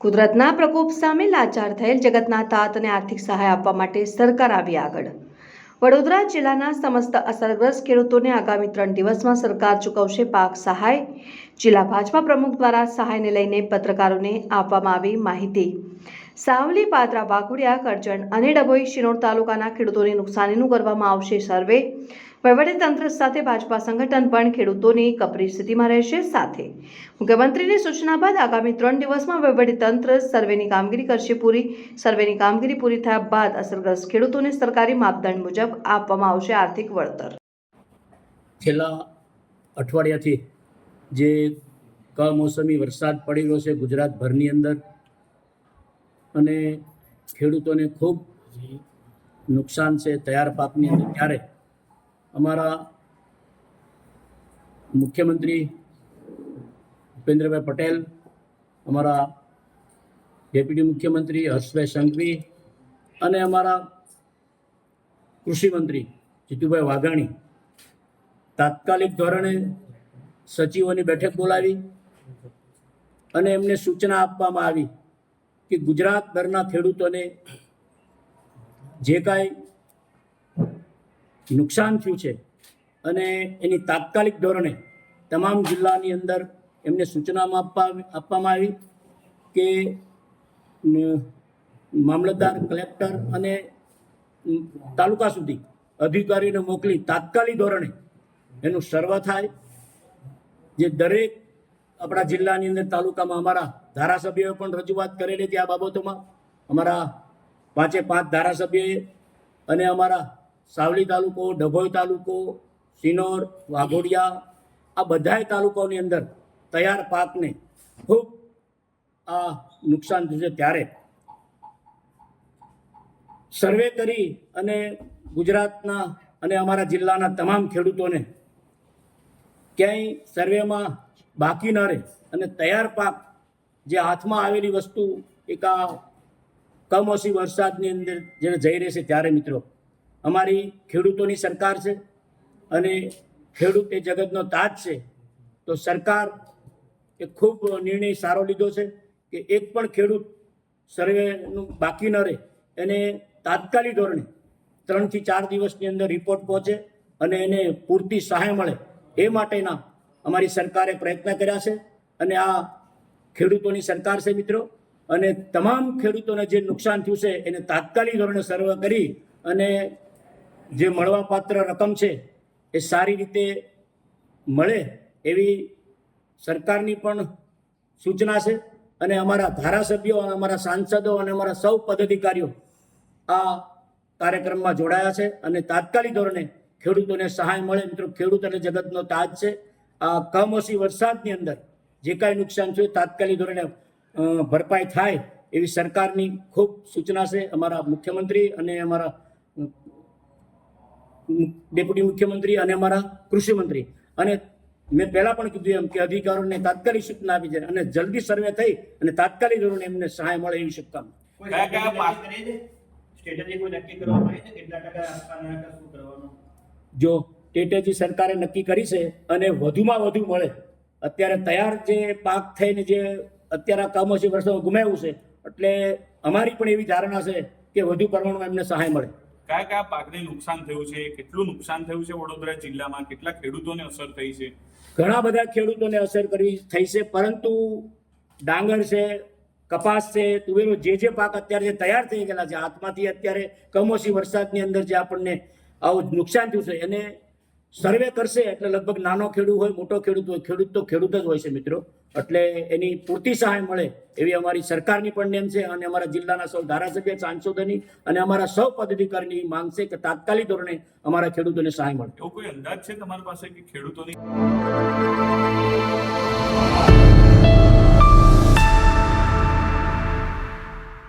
કુદરતના પ્રકોપ સામે લાચાર થયેલ જગતના તાતને આર્થિક સહાય આપવા માટે સરકાર આવી આગળ. વડોદરા જિલ્લાના સમસ્ત અસરગ્રસ્ત ખેડૂતોને આગામી ત્રણ દિવસમાં સરકાર ચૂકવશે પાક સહાય. જિલ્લા ભાજપા પ્રમુખ દ્વારા સહાયને લઈને પત્રકારોને આપવામાં આવી માહિતી. સાવલી પાત્રા વાઘોડિયા કરજણ અને ડભોઈ શિનોર તાલુકાના ખેડૂતોને નુકસાનીનું કરવામાં આવશે સર્વે. વહીવટીતંત્ર સાથે ભાજપા સંગઠન પણ ખેડૂતોની કપરી સ્થિતિમાં રહેશે સાથે. મુખ્યમંત્રીની સૂચના બાદ આગામી ત્રણ દિવસમાં વહીવટીતંત્ર સર્વેની કામગીરી કરશે પૂરી. સર્વેની કામગીરી પૂરી થયા બાદ અસરગ્રસ્ત ખેડૂતોને સરકારી માપદંડ મુજબ આપવામાં આવશે આર્થિક વળતર. છેલ્લા અઠવાડિયાથી જે કમોસમી વરસાદ પડી રહ્યો છે ગુજરાતભરની અંદર અને ખેડૂતોને ખૂબ નુકસાન છે તૈયાર પાકની અંદર. ત્યારે અમારા મુખ્યમંત્રી ભૂપેન્દ્રભાઈ પટેલ, અમારા ડેપ્યુટી મુખ્યમંત્રી હર્ષભાઈ સંઘવી અને અમારા કૃષિમંત્રી જીતુભાઈ વાઘાણી તાત્કાલિક ધોરણે સચિવોની બેઠક બોલાવી અને એમને સૂચના આપવામાં આવી. કે ગુજરાતભરના ખેડૂતોને જે કાંઈ નુકસાન થયું છે અને એની તાત્કાલિક ધોરણે તમામ જિલ્લાની અંદર એમને સૂચનામાં આપવા આપવામાં આવી કે મામલતદાર, કલેક્ટર અને તાલુકા સુધી અધિકારીને મોકલી તાત્કાલિક ધોરણે એનું સર્વ થાય. જે દરેક આપણા જિલ્લાની અંદર તાલુકામાં અમારા ધારાસભ્યોએ પણ રજૂઆત કરેલી હતી આ બાબતોમાં. અમારા પાંચે પાંચ ધારાસભ્યોએ અને અમારા સાવલી તાલુકો, ડભોઈ તાલુકો સિનોર વાઘોડિયા, આ બધાય તાલુકાઓની અંદર તૈયાર પાકને ખૂબ આ નુકસાન થશે ત્યારે. સર્વે કરી અને ગુજરાતના અને અમારા જિલ્લાના તમામ ખેડૂતોને ક્યાંય સર્વેમાં બાકી ન રહે અને તૈયાર પાક જે હાથમાં આવેલી વસ્તુ એક આ કમોસમી વરસાદની અંદર જ્યારે જઈ રહેશે ત્યારે મિત્રો, અમારી ખેડૂતોની સરકાર છે અને ખેડૂત એ જગતનો તાજ છે, તો સરકાર એ ખૂબ નિર્ણય સારો લીધો છે કે એક પણ ખેડૂત સર્વેનું બાકી ન રહે. એને તાત્કાલિક ધોરણે ત્રણથી ચાર દિવસની અંદર રિપોર્ટ પહોંચે અને એને પૂરતી સહાય મળે. એ માટેના અમારી સરકારે પ્રયત્ન કર્યા છે અને આ ખેડૂતોની સરકાર છે મિત્રો. અને તમામ ખેડૂતોને જે નુકસાન થયું છે, એને તાત્કાલિક ધોરણે સર્વે કરી અને જે મળવાપાત્ર રકમ છે, એ સારી રીતે મળે એવી સરકારની પણ સૂચના છે. અને અમારા ધારાસભ્યો અને અમારા સાંસદો અને અમારા સૌ પદાધિકારીઓ આ કાર્યક્રમમાં જોડાયા છે અને તાત્કાલિક ધોરણે ખેડૂતોને સહાય મળે. મિત્રો, ખેડૂત અને જગતનો તાજ છે. આ કમોસી વરસાદની અંદર જે કાંઈ નુકસાન થયું તાત્કાલિક ધોરણે ભરપાઈ થાય એવી સરકારની ખૂબ સૂચના છે. અમારા મુખ્યમંત્રી અને અમારા ડેપ્યુટી મુખ્યમંત્રી અને અમારા કૃષિ મંત્રી. અને મેં પહેલા પણ કીધું એમ કે અધિકારીઓને તાત્કાલિક સૂચના આપી છે અને જલ્દી સર્વે થઈ અને તાત્કાલિક ધોરણે એમને સહાય મળે એવી શુભકામના. સ્ટ્રેટેજી જો ટેટેજી સરકારે નક્કી કરી છે અને વધુમાં વધુ મળે અત્યારે તૈયાર જે પાક થઈને જે અત્યારે આ કમોસમી વર્ષો ગુમાવ્યું છે એટલે અમારી પણ એવી ધારણા છે કે વધુ પ્રમાણમાં એમને સહાય મળે. કયા કયા પાકને નુકસાન થયું છે કેટલું નુકસાન થયું છે વડોદરા જિલ્લામાં કેટલા ખેડૂતોને અસર થઈ છે? ઘણા બધા ખેડૂતોને અસર કરવી થઈ છે પરંતુ ડાંગર છે કપાસ છે તુવેરો જે જે પાક અત્યારે જે તૈયાર થઈ ગયેલા છે હાથમાંથી અત્યારે કમોસી વરસાદની અંદર જે આપણને આવું નુકસાન થયું છે એને સર્વે કરશે એટલે લગભગ નાનો ખેડૂત હોય, મોટો ખેડૂત હોય, ખેડૂત તો ખેડૂત જ હોય છે મિત્રો. એટલે એની પૂરતી સહાય મળે એવી અમારી સરકારની પણ નેમ છે અને અમારા જિલ્લાના સૌ ધારાસભ્ય, સાંસદોની અને અમારા સૌ પદાધિકારીની માંગ છે કે તાત્કાલિક ધોરણે અમારા ખેડૂતોને સહાય મળે. એવો કોઈ અંદાજ છે તમારી પાસે કે ખેડૂતોની